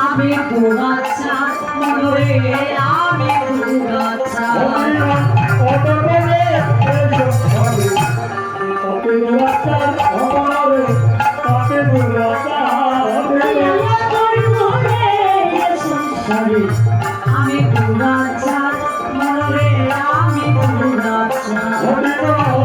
আমি পুরা আচ্ছা, চাপ আমি পুরা আচ্ছা। চাপ আমি পুরা চাঁদ মরে আমি পুরা চাঁদ